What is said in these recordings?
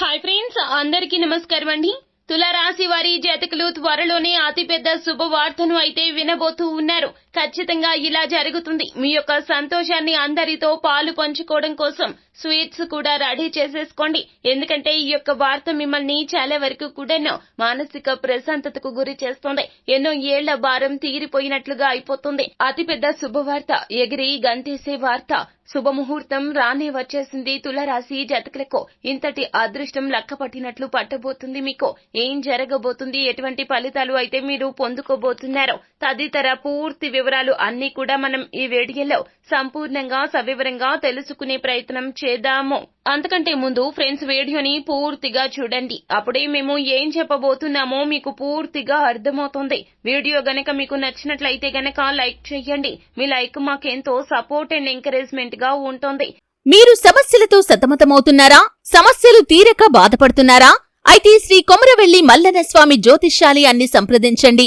Hi friends అందరికీ నమస్కారం అండి. తులారాశి వారి జాతకులు త్వరలోనే అతిపెద్ద శుభవార్తను అయితే వినబోతూ ఉన్నారు. ఖచ్చితంగా ఇలా జరుగుతుంది. మీ యొక్క సంతోషాన్ని అందరితో పాలు పంచుకోవడం కోసం స్వీట్స్ కూడా రెడీ చేసేసుకోండి. ఎందుకంటే ఈ యొక్క వార్త మిమ్మల్ని చాలా వరకు కూడాను మానసిక ప్రశాంతతకు గురి చేస్తుంది. ఎన్నో ఏళ్ళ భారం తీరిపోయినట్లుగా అయిపోతుంది. అతిపెద్ద శుభవార్త ఎగిరి గంతేసే వార్త. శుభముహూర్తం రానే వచ్చేసింది. తులరాశి జతకులకు ఇంతటి అదృష్టం లక్కపట్టినట్లు పట్టబోతుంది మీకు. ఏం జరగబోతుంది? ఎటువంటి ఫలితాలు అయితే మీరు పొందుకోబోతున్నారో తదితర పూర్తి వివరాలు అన్ని కూడా మనం ఈ వీడియోలో సంపూర్ణంగా సవివరంగా తెలుసుకునే ప్రయత్నం చేద్దాము. అంతకంటే ముందు ఫ్రెండ్స్ వీడియోని పూర్తిగా చూడండి. అప్పుడే మేము ఏం చెప్పబోతున్నామో మీకు పూర్తిగా అర్థమవుతుంది. వీడియో గనక మీకు నచ్చినట్లయితే గనక లైక్ చేయండి. మీ లైక్ మాకెంతో సపోర్ట్ అండ్ ఎంకరేజ్మెంట్గా ఉంటుంది. మీరు సమస్యలతో సతమతమవుతున్నారా? సమస్యలు తీరక బాధపడుతున్నారా? అయితే శ్రీ కొమరవెల్లి మల్లన స్వామి జ్యోతిష్యాలయాన్ని సంప్రదించండి.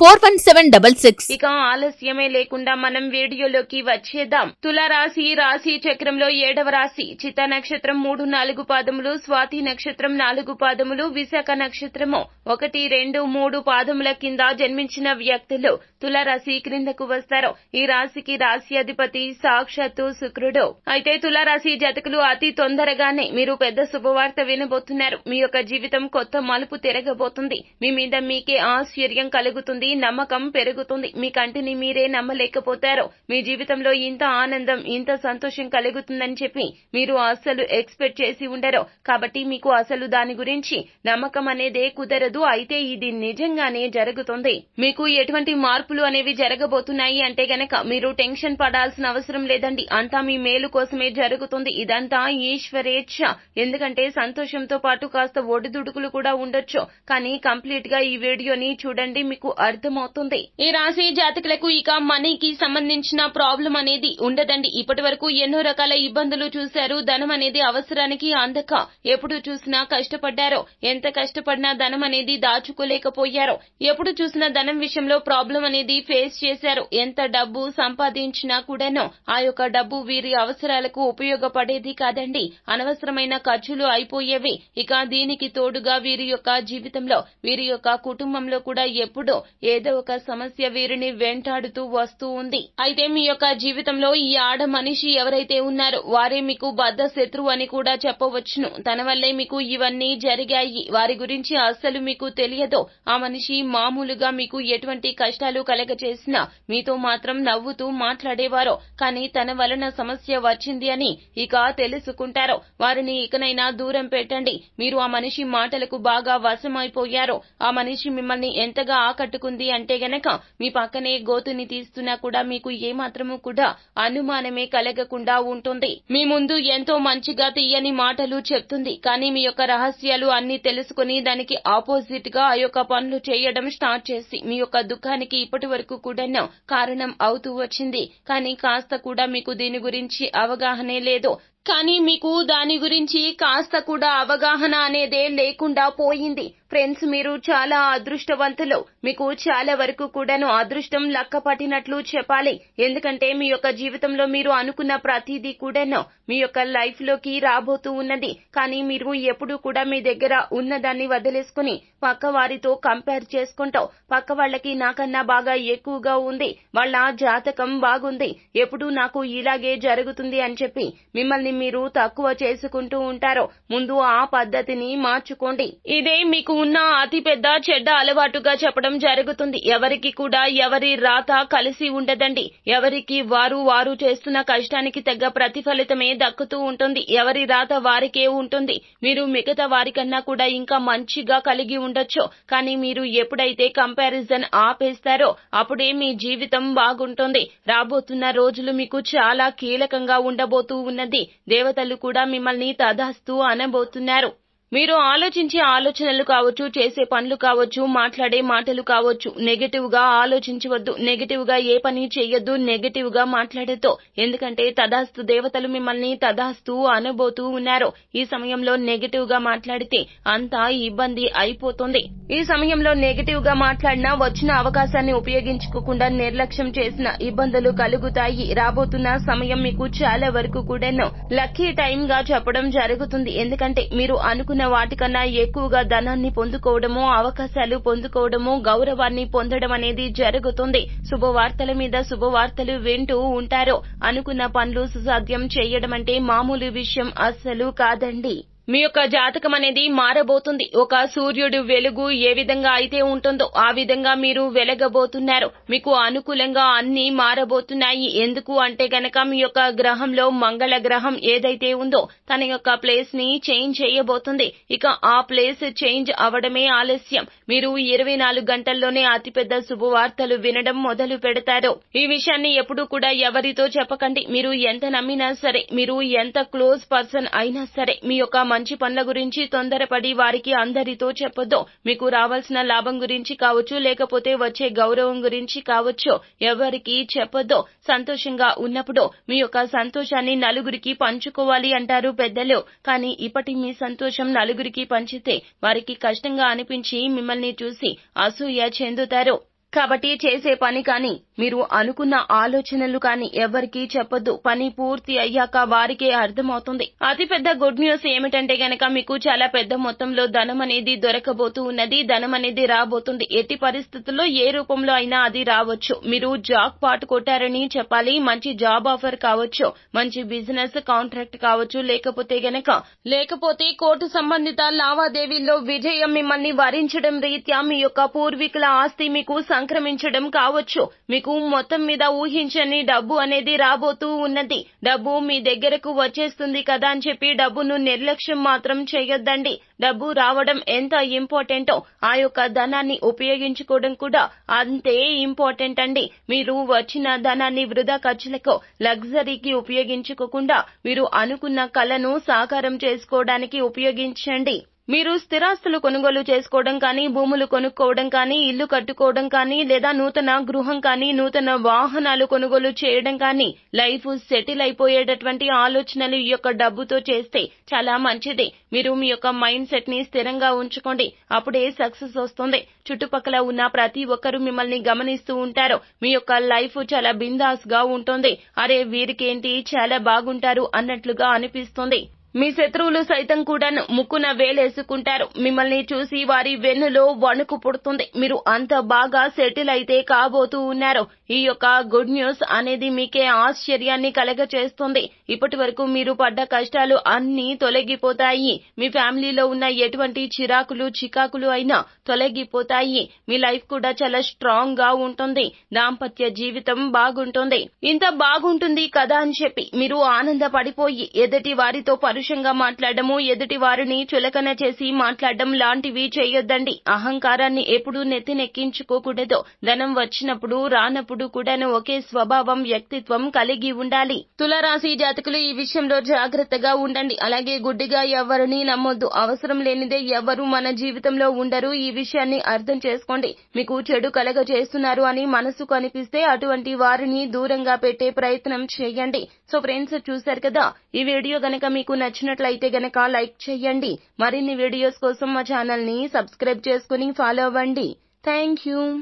four one seven double six. ఇక ఆలస్యమే లేకుండా మనం వీడియోలోకి వచ్చేద్దాం. తులారాశి రాశి చక్రంలో ఏడవ రాశి చిత్త నక్షత్రం మూడు నాలుగు పాదములు స్వాతి నక్షత్రం నాలుగు పాదములు విశాఖ నక్షత్రము ఒకటి రెండు మూడు పాదముల కింద జన్మించిన వ్యక్తులు తులారాశి క్రిందకు వస్తారు. ఈ రాశికి రాశి అధిపతి సాక్షాత్తు శుక్రుడు. అయితే తులారాశి జతకులు అతి తొందరగానే మీరు పెద్ద శుభవార్త వినబోతున్నారు. మీ యొక్క జీవితం కొత్త మలుపు తిరగబోతుంది. మీ మీద మీకే ఆశ్చర్యం కలుగుతుంది. నమ్మకం పెరుగుతుంది. మీ కంటిని మీరే నమ్మలేకపోతారు మీ జీవితంలో ఇంత ఆనందం ఇంత సంతోషం కలుగుతుందని చెప్పి మీరు అస్సలు ఎక్స్పెక్ట్ చేసి ఉండరు. కాబట్టి మీకు అసలు దాని గురించి నమ్మకం అనేదే కుదరదు. అయితే ఇది నిజంగానే జరుగుతుంది. మీకు ఎటువంటి మార్పులు అనేవి జరగబోతున్నాయి అంటే గనక మీరు టెన్షన్ పడాల్సిన అవసరం లేదండి. అంతా మీ మేలు కోసమే జరుగుతుంది. ఇదంతా ఈశ్వరేచ్ఛ. ఎందుకంటే సంతోషంతో పాటు కాస్త ఒడిదుడుకులు కూడా ఉండొచ్చు. కానీ కంప్లీట్గా ఈ వీడియోని చూడండి. మీకు అర్థమవుతుంది. ఈ రాశి జాతకులకు ఇక మనీకి సంబంధించిన ప్రాబ్లం అనేది ఉండదండి. ఇప్పటి వరకు ఎన్నో రకాల ఇబ్బందులు చూశారు. ధనం అనేది అవసరానికి అందక ఎప్పుడు చూసినా కష్టపడ్డారో. ఎంత కష్టపడినా ధనం అనేది దాచుకోలేకపోయారో. ఎప్పుడు చూసినా ధనం విషయంలో ప్రాబ్లం అనేది ఫేస్ చేశారు. ఎంత డబ్బు సంపాదించినా కూడాను ఆ యొక్క డబ్బు వీరి అవసరాలకు ఉపయోగపడేది కాదండి. అనవసరమైన ఖర్చులు అయిపోయేవి. ఇక దీనికి తోడుగా వీరి యొక్క జీవితంలో వీరి యొక్క కుటుంబంలో కూడా ఎప్పుడో ఏదో ఒక సమస్య వీరిని వెంటాడుతూ వస్తూ ఉంది. అయితే మీ యొక్క జీవితంలో ఈ ఆడ మనిషి ఎవరైతే ఉన్నారో వారే మీకు బద్ద శత్రువు అని కూడా చెప్పవచ్చును. తన వల్లే మీకు ఇవన్నీ జరిగాయి. వారి గురించి అస్సలు మీకు తెలియదు. ఆ మనిషి మామూలుగా మీకు ఎటువంటి కష్టాలు కలగచేసినా మీతో మాత్రం నవ్వుతూ మాట్లాడేవారో కానీ తన వలన సమస్య వచ్చింది అని ఇక తెలుసుకుంటారో. వారిని ఇకనైనా దూరం పెట్టండి. మీరు ఆ మనిషి మాటలకు బాగా వశమైపోయారో ఆ మనిషి మిమ్మల్ని ఎంతగా ఆకట్టుకుంది అంటే గనక మీ పక్కనే గోతుని తీస్తున్నా కూడా మీకు ఏమాత్రము కూడా అనుమానమే కలగకుండా ఉంటుంది. మీ ముందు ఎంతో మంచిగా తీయని మాటలు చెప్తుంది. కానీ మీ యొక్క రహస్యాలు అన్ని తెలుసుకుని దానికి ఆపోజిట్గా ఆ యొక్క పనులు చేయడం స్టార్ట్ చేసి మీ యొక్క దుఃఖానికి ఇప్పటి వరకు కూడా కారణం అవుతూ వచ్చింది. కానీ కాస్త కూడా మీకు దీని గురించి అవగాహనే లేదు. కానీ మీకు దాని గురించి కాస్త కూడా అవగాహన అనేదే లేకుండా పోయింది. ఫ్రెండ్స్ మీరు చాలా అదృష్టవంతులు. మీకు చాలా వరకు కూడాను అదృష్టం లక్కపట్టినట్లు చెప్పాలి. ఎందుకంటే మీ యొక్క జీవితంలో మీరు అనుకున్న ప్రతిదీ కూడాను మీ యొక్క లైఫ్లోకి రాబోతూ ఉన్నది. కానీ మీరు ఎప్పుడు కూడా మీ దగ్గర ఉన్నదాన్ని వదిలేసుకుని పక్క వారితో కంపేర్ చేసుకుంటావు. పక్క వాళ్ళకి నాకన్నా బాగా ఎక్కువగా ఉంది. వాళ్ళ జాతకం బాగుంది. ఎప్పుడు నాకు ఇలాగే జరుగుతుంది అని చెప్పి మిమ్మల్ని మీరు తక్కువ చేసుకుంటూ ఉంటారో ముందు ఆ పద్ధతిని మార్చుకోండి. ఇదే మీకు ఉన్న అతి పెద్ద చెడ్డ అలవాటుగా చెప్పడం జరుగుతుంది. ఎవరికి కూడా ఎవరి రాత కలిసి ఉండదండి. ఎవరికి వారు వారు చేస్తున్న కష్టానికి తగ్గ ప్రతిఫలితమే దక్కుతూ ఉంటుంది. ఎవరి రాత వారికే ఉంటుంది. మీరు మిగతా వారికన్నా కూడా ఇంకా మంచిగా కలిగి ఉండొచ్చు. కానీ మీరు ఎప్పుడైతే కంపారిజన్ ఆపేస్తారో అప్పుడే మీ జీవితం బాగుంటుంది. రాబోతున్న రోజులు మీకు చాలా కీలకంగా ఉండబోతూ ఉన్నది. దేవతలు కూడా మిమ్మల్ని తదాస్తు అనబోతున్నారు. మీరు ఆలోచించే ఆలోచనలు కావచ్చు చేసే పనులు కావచ్చు మాట్లాడే మాటలు కావచ్చు నెగటివ్గా ఆలోచించవద్దు నెగటివ్గా ఏ పని చేయొద్దు నెగటివ్గా మాట్లాడద్దు. ఎందుకంటే తదాస్తు దేవతలు మిమ్మల్ని తదాస్తు అనబోతూ ఉన్నారు. ఈ సమయంలో నెగటివ్గా మాట్లాడితే అంతా ఇబ్బంది అయిపోతుంది. ఈ సమయంలో నెగటివ్గా మాట్లాడినా వచ్చిన అవకాశాన్ని ఉపయోగించుకోకుండా నిర్లక్ష్యం చేసిన ఇబ్బందులు కలుగుతాయి. రాబోతున్న సమయం మీకు చాలా వరకు కూడాను లక్కీ టైం గా చెప్పడం జరుగుతుంది. ఎందుకంటే మీరు అనుకున్న వాటికన్నా ఎక్కువగా ధనాన్ని పొందుకోవడము అవకాశాలు పొందుకోవడము గౌరవాన్ని పొందడం అనేది జరుగుతుంది. శుభవార్తల మీద శుభవార్తలు వింటూ ఉంటారు. అనుకున్న పనులు సుసాధ్యం చేయడం అంటే మామూలు విషయం అస్సలు కాదండి. మీ యొక్క జాతకం అనేది మారబోతుంది. ఒక సూర్యుడు వెలుగు ఏ విధంగా అయితే ఉంటుందో ఆ విధంగా మీరు వెలగబోతున్నారు. మీకు అనుకూలంగా అన్ని మారబోతున్నాయి. ఎందుకు అంటే గనక మీ యొక్క గ్రహంలో మంగళ గ్రహం ఏదైతే ఉందో తన యొక్క ప్లేస్ని చేంజ్ చేయబోతుంది. ఇక ఆ ప్లేస్ చేంజ్ అవడమే ఆలస్యం. మీరు ఇరవై నాలుగు గంటల్లోనే అతిపెద్ద శుభవార్తలు వినడం మొదలు పెడతారు. ఈ విషయాన్ని ఎప్పుడు కూడా ఎవరితో చెప్పకండి. మీరు ఎంత నమ్మినా సరే మీరు ఎంత క్లోజ్ పర్సన్ అయినా సరే మీ యొక్క మంచి పనుల గురించి తొందరపడి వారికి అందరితో చెప్పొద్దు. మీకు రావాల్సిన లాభం గురించి కావచ్చు లేకపోతే వచ్చే గౌరవం గురించి కావచ్చు ఎవరికి చెప్పొద్దు. సంతోషంగా ఉన్నప్పుడు మీ యొక్క సంతోషాన్ని నలుగురికి పంచుకోవాలి అంటారు పెద్దలు. కానీ ఇప్పటి మీ సంతోషం నలుగురికి పంచితే వారికి కష్టంగా అనిపించి మిమ్మల్ని చూసి అసూయ చెందుతారు. కాబట్టి చేసే పని కానీ మీరు అనుకున్న ఆలోచనలు కానీ ఎవరికీ చెప్పొద్దు. పని పూర్తి అయ్యాక వారికే అర్థమవుతుంది. అతిపెద్ద గుడ్ న్యూస్ ఏమిటంటే గనక మీకు చాలా పెద్ద మొత్తంలో ధనం అనేది దొరకబోతూ ఉన్నది ధనం అనేది రాబోతుంది. ఎట్టి పరిస్థితుల్లో ఏ రూపంలో అయినా అది రావచ్చు. మీరు జాక్ పాట్ కొట్టారని చెప్పాలి మంచి జాబ్ ఆఫర్ కావచ్చు మంచి బిజినెస్ కాంట్రాక్ట్ కావచ్చు లేకపోతే గనక లేకపోతే కోర్టు సంబంధిత లావాదేవీల్లో విజయం మిమ్మల్ని వరించడం రీత్యా మీ యొక్క పూర్వీకుల ఆస్తి మీకు సంక్రమించడం కావచ్చు. మీకు మొత్తం మీద ఊహించని డబ్బు అనేది రాబోతూ ఉన్నది. డబ్బు మీ దగ్గరకు వచ్చేస్తుంది కదా అని చెప్పి డబ్బును నిర్లక్ష్యం మాత్రం చేయొద్దండి. డబ్బు రావడం ఎంత ఇంపార్టెంటో ఆ యొక్క ధనాన్ని ఉపయోగించుకోవడం కూడా అంతే ఇంపార్టెంట్ అండి. మీరు వచ్చిన ధనాన్ని వృధా ఖర్చులకు లగ్జరీకి ఉపయోగించుకోకుండా మీరు అనుకున్న కళను సాకారం చేసుకోవడానికి ఉపయోగించండి. మీరు స్థిరాస్తులు కొనుగోలు చేసుకోవడం కానీ భూములు కొనుక్కోవడం కానీ ఇల్లు కట్టుకోవడం కానీ లేదా నూతన గృహం కానీ నూతన వాహనాలు కొనుగోలు చేయడం కానీ లైఫ్ సెటిల్ అయిపోయేటటువంటి ఆలోచనలు ఈ యొక్క డబ్బుతో చేస్తే చాలా మంచిది. మీరు మీ యొక్క మైండ్ సెట్ని స్థిరంగా ఉంచుకోండి. అప్పుడే సక్సెస్ వస్తుంది. చుట్టుపక్కల ఉన్న ప్రతి ఒక్కరూ మిమ్మల్ని గమనిస్తూ ఉంటారు. మీ యొక్క లైఫ్ చాలా బిందాస్గా ఉంటుంది. అరే వీరికేంటి? చాలా బాగుంటారు అన్నట్లుగా అనిపిస్తుంది. మీ శత్రువులు సైతం కూడా ముక్కున వేలేసుకుంటారు. మిమ్మల్ని చూసి వారి వెన్నులో వణుకు పుడుతుంది. మీరు అంత బాగా సెటిల్ అయితే కాబోతూ ఉన్నారు. ఈ యొక్క గుడ్ న్యూస్ అనేది మీకే ఆశ్చర్యాన్ని కలగచేస్తుంది. ఇప్పటి వరకు మీరు పడ్డ కష్టాలు అన్నీ తొలగిపోతాయి. మీ ఫ్యామిలీలో ఉన్న ఎటువంటి చిరాకులు చికాకులు అయినా తొలగిపోతాయి. మీ లైఫ్ కూడా చాలా స్ట్రాంగ్గా ఉంటుంది. దాంపత్య జీవితం బాగుంటుంది. ఇంత బాగుంటుంది కదా అని చెప్పి మీరు ఆనందపడిపోయి ఎదుటి వారితో పరుషంగా మాట్లాడము ఎదుటి వారిని చులకన చేసి మాట్లాడడం లాంటివి చేయొద్దండి. అహంకారాన్ని ఎప్పుడూ నెత్తినెక్కించుకోకూడదు. ధనం వచ్చినప్పుడు రానప్పుడు కూడాను ఒకే స్వభావం వ్యక్తిత్వం కలిగి ఉండాలి. తులరాశి జాతకులు ఈ విషయంలో జాగ్రత్తగా ఉండండి. అలాగే గుడ్డిగా ఎవరిని నమ్మొద్దు. అవసరం లేనిదే ఎవరు మన జీవితంలో ఉండరు. ఈ విషయాన్ని అర్థం చేసుకోండి. మీకు చెడు కలగ చేస్తున్నారు అని మనసుకు అనిపిస్తే అటువంటి వారిని దూరంగా పెట్టే ప్రయత్నం చేయండి. సో ఫ్రెండ్స్ చూశారు కదా? ఈ వీడియో గనక మీకు నచ్చినట్లయితే గనక లైక్ చేయండి. మరిన్ని వీడియోస్ కోసం మా ఛానల్ని సబ్స్క్రైబ్ చేసుకుని ఫాలో అవ్వండి. Thank you.